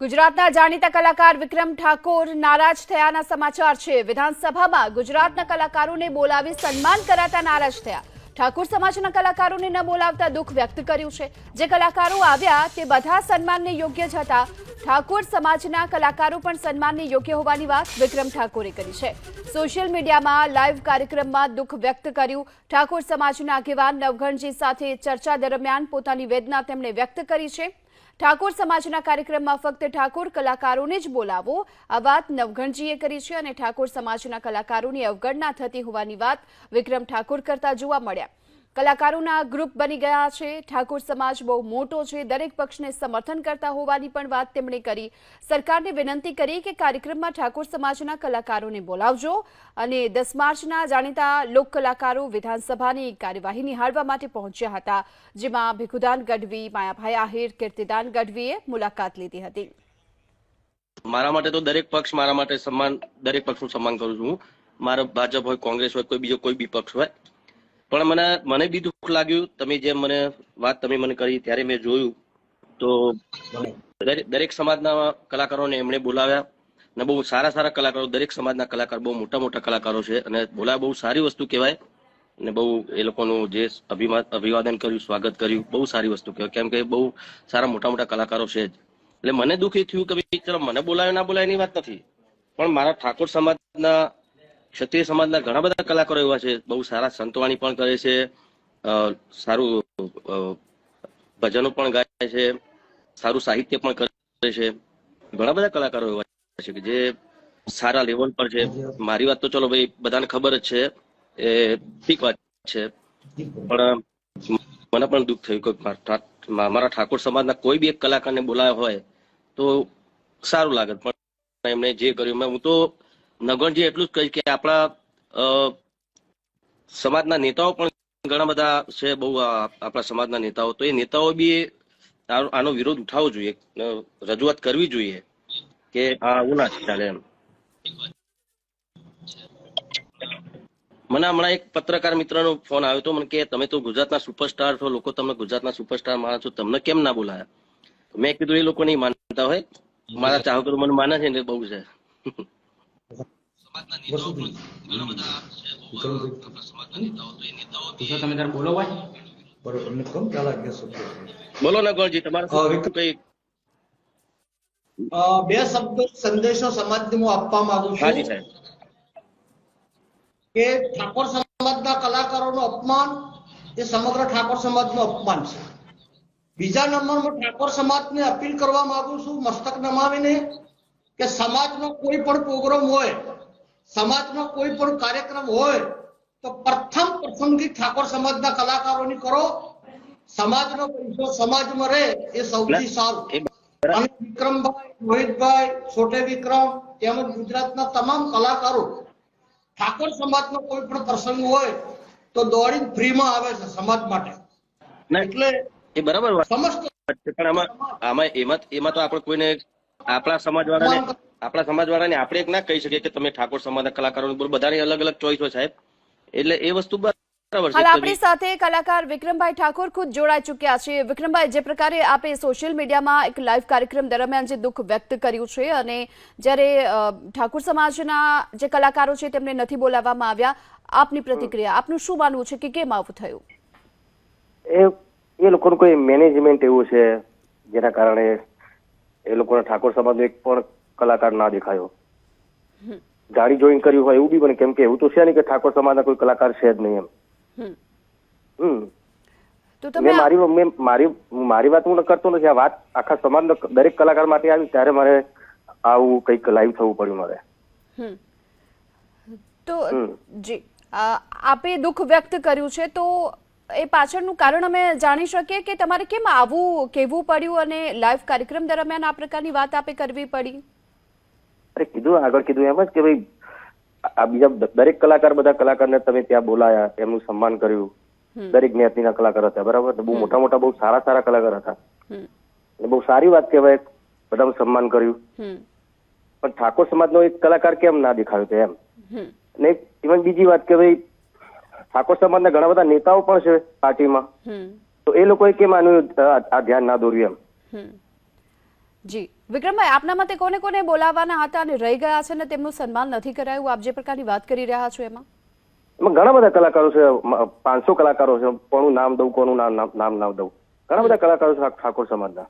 ગુજરાતના જાણીતા કલાકાર વિક્રમ ઠાકોર નારાજ થયાના સમાચાર છે. વિધાનસભામાં ગુજરાતના કલાકારોને બોલાવી સન્માન કરાતા નારાજ થયા. ઠાકોર સમાજના કલાકારોને ન બોલાવતા દુઃખ વ્યક્ત કર્યું છે. જે કલાકારો આવ્યા તે બધા સન્માનને યોગ્ય જ હતા. ઠાકોર સમાજના કલાકારો પણ સન્માનને યોગ્ય હોવાની વાત વિક્રમ ઠાકોરે કરી છે. સોશિયલ મીડિયામાં લાઈવ કાર્યક્રમમાં દુઃખ વ્યક્ત કર્યું. ઠાકોર સમાજના આગેવાન નવઘણજી સાથે ચર્ચા દરમિયાન પોતાની વેદના તેમણે વ્યક્ત કરી છે. ઠાકોર સમાજના કાર્યક્રમમાં ફક્ત ઠાકોર કલાકારોને જ બોલાવો. આ વાત નવઘણજીએ કરી છે અને ઠાકોર સમાજના કલાકારોની અવગણના થતી હોવાની વાત વિક્રમ ઠાકોર કરતા જોવા મળ્યા. કલાકારોના ગ્રુપ બની ગયા છે. ઠાકોર સમાજ બહુ મોટો છે. દરેક પક્ષને સમર્થન કરતા હોવાની પણ વાત તેમણે કરી. સરકારને વિનંતી કરી કે કાર્યક્રમમાં ઠાકોર સમાજના કલાકારોને બોલાવજો અને દસ માર્ચના જાણીતા લોક કલાકારો વિધાનસભાની કાર્યવાહી નિહાળવા માટે પહોંચ્યા હતા, જેમાં ભીખુદાન ગઢવી, માયાભાઈ આહિર, કીર્તિદાન ગઢવીએ મુલાકાત લીધી હતી. મારા માટે તો દરેક પક્ષ મારા માટે સન્માન દરેક પક્ષનું સન્માન કરું છું મારો ભાજપ હોય, કોંગ્રેસ હોય, કોઈ બીજો કોઈ બી પક્ષ હોય પણ મને મને બી દુઃખ લાગ્યું. તમે જેમ મને વાત તમે મને કરી, ત્યારે મેં જોયું. તો દરેક સમાજના કલાકારોને એમણે બોલાવ્યા. અને બહુ સારા સારા કલાકારો, દરેક સમાજના કલાકાર, બહુ મોટા મોટા કલાકારો છે. અને બોલાવ્યા બહુ સારી વસ્તુ કહેવાય. અને બહુ એ લોકોનું જે અભિમાન અભિવાદન કર્યું, સ્વાગત કર્યું, બહુ સારી વસ્તુ કહેવાય. કેમ કે બહુ સારા મોટા મોટા કલાકારો છે જ. એટલે મને દુઃખ થયું કે ભાઈ, ચલો મને બોલાવે ના બોલાવે એની વાત નથી. પણ મારા ઠાકોર સમાજના ક્ષત્રિય સમાજના ઘણા બધા કલાકારો એવા છે, બહુ સારા સંતવાણી પણ કરે છે સારું ભજનો પણ ગાય છે, સારું સાહિત્ય પણ કરે છે. ઘણા બધા કલાકારો એવા છે કે જે સારા લેવલ પર છે. મારી વાત તો ચલો ભાઈ, બધાને ખબર જ છે, એ ઠીક વાત છે. પણ મને પણ દુઃખ થયું કે મારા ઠાકોર સમાજના કોઈ બી એક કલાકારને બોલાવ્યો હોય તો સારું લાગત પણ એમણે જે કર્યું હું તો નગરજી એટલું જ કહીશ કે આપણા સમાજના નેતાઓ પણ ઘણા બધા છે બહુ આપણા સમાજના નેતાઓ. તો એ નેતાઓ બી આનો વિરોધ ઉઠાવવો જોઈએ. રજૂઆત કરવી જોઈએ કે આ આવું ના ચાલે એમ. મને હમણાં એક પત્રકાર મિત્રનો ફોન આવ્યો હતો. મને કે તમે તો ગુજરાતના સુપરસ્ટાર છો લોકો તમને ગુજરાતના સુપરસ્ટાર માનો છો. તમને કેમ ના બોલાયા? મેં કીધું એ લોકો નહીં માનતા હોય. મારા ચાહકો મને માને છે ને બહુ છે. તમે બોલો ને ગોળજી તમારે. કઈ બે શબ્દો સંદેશો સમાજને હું આપવા માંગુ છું કે ઠાકોર સમાજના કલાકારોનું અપમાન એ સમગ્ર ઠાકોર સમાજનું અપમાન છે. બીજા નંબરમાં ઠાકોર સમાજને અપીલ કરવા માંગુ છું મસ્તક નમાવીને કે સમાજનો કોઈ પણ પ્રોગ્રામ હોય સમાજનો કોઈ પણ કાર્યક્રમ હોય તો પ્રથમ પસંદગી ઠાકોર સમાજના કલાકારોની કરો. સમાજનો પૈસો સમાજમાં રહે એ સૌથી સારું. અને વિક્રમભાઈ રોહિતભાઈ છોટે વિક્રમ તેમજ ગુજરાતના તમામ કલાકારો ઠાકોર સમાજનો કોઈ પણ પ્રસંગ હોય તો દોડીને ફ્રીમાં આવે છે સમાજ માટે. એટલે એ બરાબર સમસ્ત પણ આમાં આમાં એમાં એમાં તો આપણે કોઈને આપણા સમાજવાળાને આપણા સમાજવાળાને આપણે એક ના કહી શકીએ કે તમે ઠાકોર સમાજના કલાકારો બધાની અલગ અલગ ચોઈસ હોય સાહેબ. એટલે એ વસ્તુ હાલ આપણી સાથે કલાકાર વિક્રમભાઈ ઠાકોર ખુદ જોડાઈ ચૂક્યા છે. વિક્રમભાઈ જે પ્રકારે આપે સોશિયલ મીડિયામાં એક લાઈવ કાર્યક્રમ દરમિયાન જે દુઃખ વ્યક્ત કર્યું છે અને જ્યારે ઠાકોર સમાજના જે કલાકારો છે તેમને નથી બોલાવવામાં આવ્યા આપની પ્રતિક્રિયા આપનું શું માનવું છે કે કેમ આવું થયું? એ એ લોકોનું કોઈ મેનેજમેન્ટ એવું છે જેના કારણે એ લોકોના ઠાકોર સમાજનું એક પણ કલાકાર ના દેખાયો. ગાડી જોઈન કર્યું હોય એવું બી બને કેમ કે એવું તો છે નહીં કે ઠાકોર સમાજના કોઈ કલાકાર છે જ નહીં એમ. હમ. તો તમે મારી મેં મારી મારી વાત હું કરતો નથી. આ વાત આખા સમાજનો દરેક કલાકાર માટે આવી ત્યારે મારે આવું કંઈક લાઈવ થવું પડ્યું મારે. હમ. તો જી આપે દુઃખ વ્યક્ત કર્યું છે તો એ પાછળનું કારણ અમે જાણી શકીએ કે તમારે કેમ આવું કહેવું પડ્યું અને લાઈવ કાર્યક્રમ દરમિયાન આ પ્રકારની વાત આપે કરવી પડી? અરે કીધું આગળ કીધું એમ જ કે ભાઈ આ બીજા દરેક કલાકાર બધા કલાકારને તમે ત્યાં બોલાયા એમનું સન્માન કર્યું. દરેક જ્ઞાતિના કલાકાર હતા બરાબર? બહુ મોટા મોટા બહુ સારા સારા કલાકાર હતા. બહુ સારી વાત કહેવાય બધાનું સન્માન કર્યું. પણ ઠાકોર સમાજનો એક કલાકાર કેમ ના દેખાયો છે એમ. ને ઇવન બીજી વાત કે ભાઈ ઠાકોર સમાજના ઘણા બધા નેતાઓ પણ છે પાર્ટીમાં. તો એ લોકોએ કેમ આનું આ આ ધ્યાન ના દોર્યું એમ? જી. વિક્રમભાઈ આપના મતે કોને કોને બોલાવવાના હતા અને રહી ગયા છે અને તેમનું સન્માન નથી કરાયું? આપ જે પ્રકારની વાત કરી રહ્યા છો એમાં? એમાં ઘણા બધા કલાકારો છે પાંચસો કલાકારો છે કોનું નામ દઉં કોનું નામ નામ નામ ના દઉં? ઘણા બધા કલાકારો છે ઠાકોર સમાજના.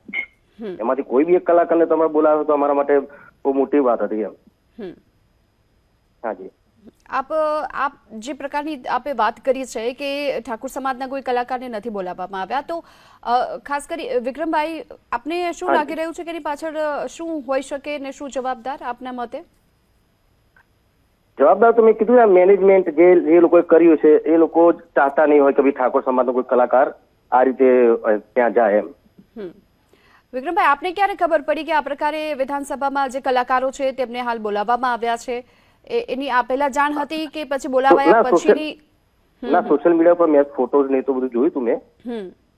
એમાંથી કોઈ બી એક કલાકારને તમે બોલાવો તો અમારા માટે બહુ મોટી વાત હતી એમ. હાજી આપ આપ જે પ્રકારની આપે વાત કરી છે કે ઠાકુર સમાજના કોઈ કલાકારને નથી બોલાવવામાં આવ્યા તો ખાસ કરી વિક્રમભાઈ આપને શું લાગી રહ્યું છે કે એની પાછળ શું હોઈ શકે ને શું જવાબદાર આપના મતે? જવાબદાર તો મેં કીધું ને મેનેજમેન્ટ જે એ લોકોએ કર્યું છે એ લોકો ચાહતા નહીં હોય કે ભાઈ ઠાકોર સમાજનો કોઈ કલાકાર આ રીતે ત્યાં જાય એમ. હમ. વિક્રમભાઈ આપને ક્યારે ખબર પડી કે આ પ્રકારે વિધાનસભામાં જે કલાકારો છે તેમને હાલ બોલાવવામાં આવ્યા છે? એની આ પહેલા જાણ હતી કે પછી બોલાવાયા પછીની? ના સોશિયલ મીડિયા પર મેં ફોટોઝ ને તો બધું જોયું હતું મેં.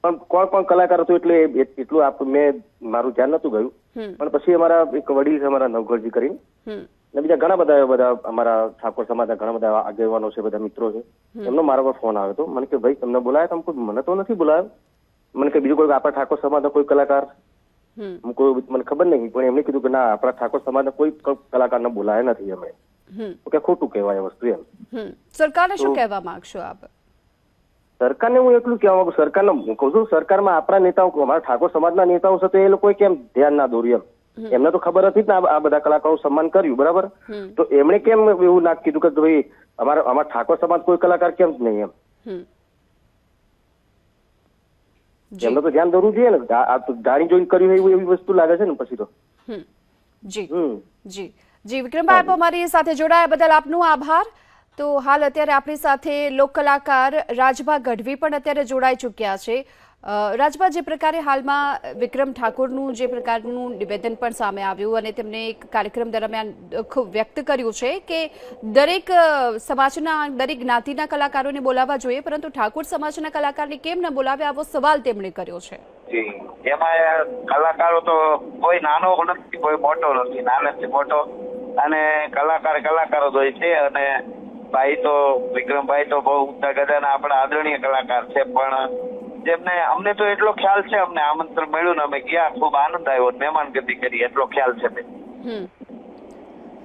પણ કોણ કોણ કલાકાર હતું એટલે એટલું આપ મેં મારું ધ્યાન નતું ગયું. પણ પછી અમારા એક વડીલ છે અમારા નવઘરજી કરીને. ને બીજા ઘણા બધા બધા અમારા ઠાકોર સમાજના ઘણા બધા આગેવાનો છે બધા મિત્રો છે. એમનો મારા પર ફોન આવ્યો હતો. મને કે ભાઈ તમને બોલાયા? તમે મને તો નથી બોલાયો મને કે બીજું કોઈ આપણા ઠાકોર સમાજનો કોઈ કલાકાર? કોઈ મને ખબર નહીં પણ એમને કીધું કે ના આપણા ઠાકોર સમાજના કોઈ કલાકારને બોલાયા નથી અમે. તો કે ખોટું કહેવાય વસ્તુ એમ સરકારને શું કહેવા માંગશો આપ સરકારને હું એટલું કહેવા માંગુ સરકારને હું કહું છું સરકારમાં આપણા નેતાઓ અમારા ઠાકોર સમાજના નેતાઓ છે તો એ લોકોએ કેમ ધ્યાન ના દોર્યું એમ એમને તો ખબર હતી જ ને આ બધા કલાકારો સન્માન કર્યું બરાબર તો એમણે કેમ એવું ના કીધું કે ભાઈ અમારા અમારા ઠાકોર સમાજ કોઈ કલાકાર કેમ જ નહીં એમ એમને તો ધ્યાન દોરવું જોઈએ ને આ આ તો જાણી જોઈને કર્યું એવું એવી વસ્તુ લાગે છે ને પછી તો હમ જી જી જી વિક્રમભાઈ આપ અમારી સાથે જોડાયા બદલ આપનો આભાર. તો હાલ અત્યારે આપણી સાથે લોક કલાકાર રાજભા ગઢવી પણ અત્યારે જોડાઈ ચૂક્યા છે. રાજભા જે પ્રકારે હાલમાં વિક્રમ ઠાકોરનું જે પ્રકારનું નિવેદન પણ સામે આવ્યું અને તેમણે એક કાર્યક્રમ દરમિયાન ખૂબ વ્યક્ત કર્યું છે કે દરેક સમાજના દરેક જ્ઞાતિના કલાકારોને બોલાવવા જોઈએ પરંતુ ઠાકોર સમાજના કલાકારને કેમ ન બોલાવ્યા આવો સવાલ તેમણે કર્યો છે. એમાં કલાકારો તો કોઈ નાનો નથી કોઈ મોટો નથી નાનેથી મોટો. અને કલાકાર કલાકાર જ હોય છે અને ભાઈ તો વિક્રમભાઈ તો બહુ ઊંચા ગજાના આપણા આદરણીય કલાકાર છે પણ જેમને અમને તો એટલો ખ્યાલ છે અમને આમંત્રણ મળ્યું ને અમે ગયા ખૂબ આનંદ આવ્યો મહેમાનગતિ કરી એટલો ખ્યાલ છે બેન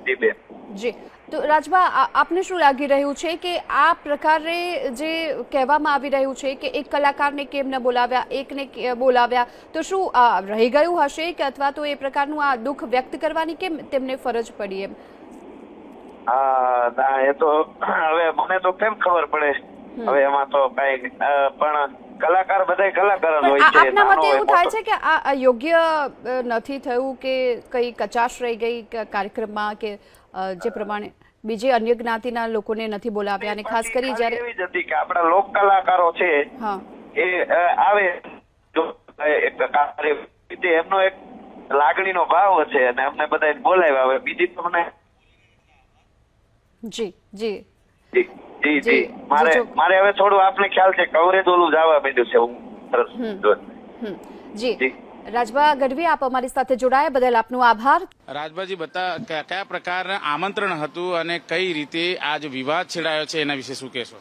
જી બેન. જી. તો રાજભા આપને શું લાગી રહ્યું છે કે આ પ્રકારે જે કહેવામાં આવી રહ્યું છે કે એક કલાકારને કેમ ન બોલાવ્યા એકને બોલાવ્યા તો શું રહી ગયું હશે કે અથવા તો એ પ્રકારનું આ દુઃખ વ્યક્ત કરવાની કેમ તેમને ફરજ પડી એમ? ના એ તો હવે મને તો કેમ ખબર પડે? હવે એમાં તો કઈ પણ કલાકાર બધા કલાકાર જ હોય છે આપના મતે એવું થાય છે કે આ યોગ્ય નથી થયું કે કઈ કચાશ રહી ગઈ કાર્યક્રમમાં કે જે પ્રમાણે બીજે અન્ય જ્ઞાતિના લોકોને નથી બોલાવ્યા અને ખાસ કરી જ્યારે એવી જ હતી કે આપણા લોક કલાકારો છે એ આવે જો રીતે એમનો એક લાગણીનો ભાવ છે અને અમને બધા બોલાવ્યા હવે બીજી તો જી જી. જી જી મારે મારે હવે થોડું આપને ખ્યાલ છે કવરેજ ઓલું જવા માંડ્યું છે હું. જો. રાજભા ગઢવી આપ અમારી સાથે જોડાયા. બદલ આપનો આભાર. રાજભાજી બતા કયા કયા પ્રકારના આમંત્રણ હતું અને કઈ રીતે આ જે વિવાદ છેડાયો છે? એના વિશે શું કહેશો?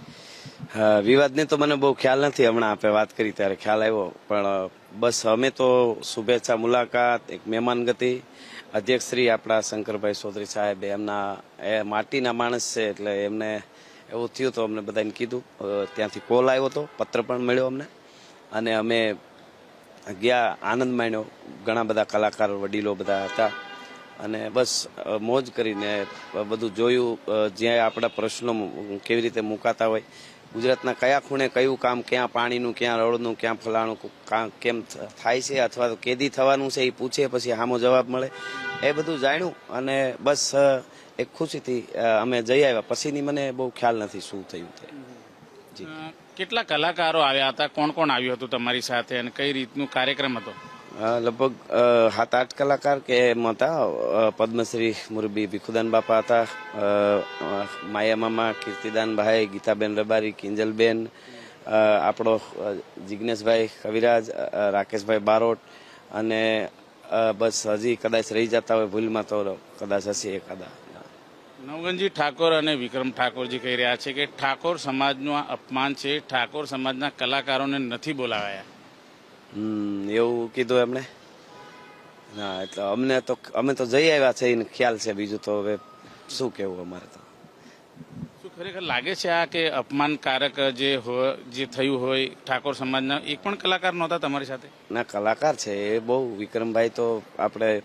હા, વિવાદને તો મને બહુ ખ્યાલ નથી. હમણાં આપે વાત કરી ત્યારે ખ્યાલ આવ્યો. પણ બસ અમે તો શુભેચ્છા મુલાકાત એક મહેમાન ગતિ. અધ્યક્ષ શ્રી આપણા શંકરભાઈ ચૌધરી સાહેબ એમના એ માટીના માણસ છે એટલે એમને એવું થયું તો અમને બધાને કીધું. ત્યાંથી કોલ આવ્યો હતો પત્ર પણ મળ્યો અમને. અને અમે ગયા આનંદ માણ્યો. ઘણા બધા કલાકારો, વડીલો બધા હતા. અને બસ મોજ કરીને બધું જોયું જ્યાં આપણા પ્રશ્નો કેવી રીતે મુકાતા હોય. ગુજરાતના કયા ખૂણે કયું કામ, ક્યાં પાણીનું, ક્યાં રોડનું ક્યાં ફલાણું કામ કેમ થાય છે અથવા તો કેદી થવાનું છે એ પૂછે, પછી સામો જવાબ મળે. એ બધું જાણ્યું અને બસ એક ખુશીથી અમે જઈ આવ્યા. પછીની મને બહુ ખ્યાલ નથી શું થયું તે. કેટલા કલાકારો આવ્યા હતા? કોણ કોણ આવ્યું હતું તમારી સાથે અને કઈ રીતનું કાર્યક્રમ હતો? લગભગ સાત આઠ કલાકાર કે એમ હતા. પદ્મશ્રી મુરબી ભીખુદાન બાપા હતા. માયા મામા કીર્તિદાનભાઈ ગીતાબેન રબારી કિંજલબેન આપણો જિજ્ઞેશભાઈ કવિરાજ રાકેશભાઈ બારોટ અને બસ હજી કદાચ રહી જતા હોય ભૂલમાં તો કદાચ હશે એકાદા. નવગંજી ઠાકોર અને વિક્રમ ઠાકોરજી કહી રહ્યા છે કે ઠાકોર સમાજનું આ અપમાન છે. ઠાકોર સમાજના કલાકારોને નથી બોલાવાયા. એવું કીધું એમણે? ના એટલે અમને તો અમે તો જઈ આવ્યા છે એને ખ્યાલ છે. બીજું તો હવે શું કેવું અમારે તો? શું ખરેખર લાગે છે આ કે અપમાનકારક જે હોય જે થયું હોય ઠાકોર સમાજના એક પણ કલાકાર નહોતા તમારી સાથે? ના કલાકાર છે એ બહુ. વિક્રમભાઈ તો આપણે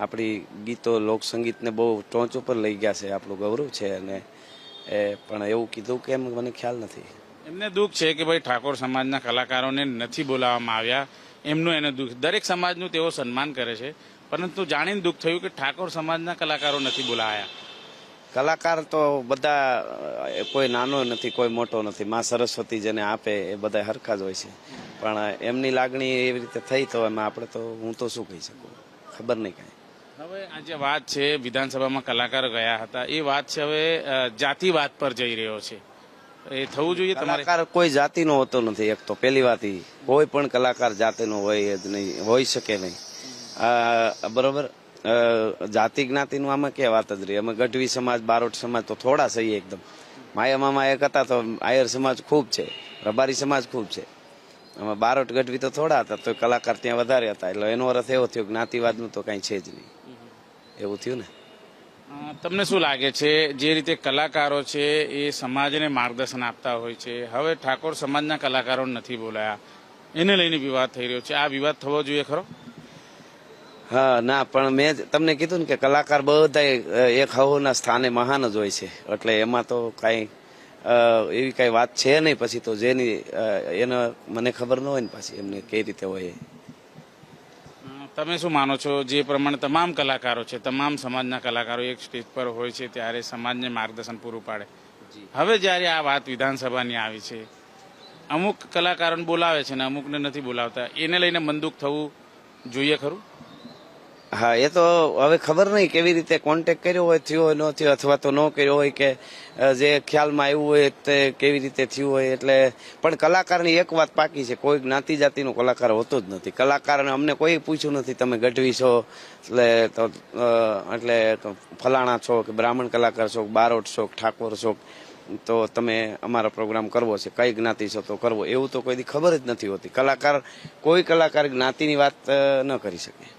આપણી ગીતો લોકસંગીતને બહુ ટોચ ઉપર લઈ ગયા છે આપણું ગૌરવ છે અને એ પણ એવું કીધું કે એમ મને ખ્યાલ નથી. એમને દુઃખ છે કે ભાઈ ઠાકોર સમાજના કલાકારોને નથી બોલાવવામાં આવ્યા. એમનું એને દુઃખ. દરેક સમાજનું તેઓ સન્માન કરે છે પરંતુ જાણીને દુઃખ થયું કે ઠાકોર સમાજના કલાકારો નથી બોલાયા. કલાકાર તો બધા કોઈ નાનો નથી કોઈ મોટો નથી. માં સરસ્વતી જેને આપે એ બધા હરખા જ હોય છે. પણ એમની લાગણી એવી રીતે થઈ તો એમાં આપણે તો હું તો શું કહી શકું? ખબર નહીં કાંઈ. હવે આ જે વાત છે, વિધાનસભામાં કલાકારો ગયા હતા, એ વાત છે હવે જાતિવાદ પર જઈ રહ્યો છે. એ થવું જોઈએ કલાકાર કોઈ જાતિનો હોતો નથી, એક તો પહેલી વાત એ કોઈ પણ કલાકાર જાતિનો હોય જ નહીં હોઈ શકે નહીં. બરોબર? જાતિ જ્ઞાતિનું આમાં કે વાત જ રહી? અમે ગઢવી સમાજ, બારોટ સમાજ તો થોડા સહી એકદમ. માયા મામા એક હતા તો આયર સમાજ ખૂબ છે, રબારી સમાજ ખૂબ છે. અમે બારોટ ગઢવી તો થોડા હતા, તો કલાકાર ત્યાં વધારે હતા, એટલે એનો અર્થ એવો થયો જ્ઞાતિવાદનું તો કાંઈ છે જ નહીં. એવું થયું ને? તમને શું લાગે છે જે રીતે કલાકારો છે એ સમાજને માર્ગદર્શન આપતા હોય છે? હવે ઠાકોર સમાજના કલાકારો નથી બોલાયા. એને લઈને વિવાદ થઈ રહ્યો છે. આ વિવાદ થવો જોઈએ ખરો? હા ના પણ મેં તમને કીધું ને કે કલાકાર બધા એક હવોના સ્થાને મહાન જ હોય છે. એટલે એમાં તો કાંઈ એવી કાંઈ વાત છે નહીં. પછી તો જેની એને મને ખબર ન હોય ને પાછી એમને કઈ રીતે હોય તમે શું માનો છો? જે પ્રમાણે તમામ કલાકારો છે તમામ સમાજના કલાકારો એક સ્ટેજ પર હોય છે ત્યારે સમાજને માર્ગદર્શન પૂરું પાડે. હવે જ્યારે આ વાત વિધાનસભાની આવી છે અમુક કલાકારોને બોલાવે છે ને અમુકને નથી બોલાવતા. એને લઈને મંદુક થવું જોઈએ ખરું? હા, એ તો હવે ખબર નહીં કેવી રીતે કોન્ટેક્ટ કર્યો હોય, થયો હોય, ન થયો, અથવા તો ન કર્યો હોય કે જે ખ્યાલમાં આવ્યું હોય તે કેવી રીતે થયું હોય, એટલે પણ કલાકારની એક વાત પાકી છે, કોઈ જ્ઞાતિ જાતિનો કલાકાર હોતો જ નથી. કલાકારને અમને કોઈ પૂછ્યું નથી, તમે ગઢવી છો? એટલે તો એટલે ફલાણા છો કે બ્રાહ્મણ કલાકાર છો, બારોટ છો ઠાકોર છો, તો તમે અમારો પ્રોગ્રામ કરવો છે, કઈ જ્ઞાતિ છો તો કરવો. એવું તો કોઈ ખબર જ નથી હોતી. કલાકાર, કોઈ કલાકાર જ્ઞાતિની વાત ન કરી શકે.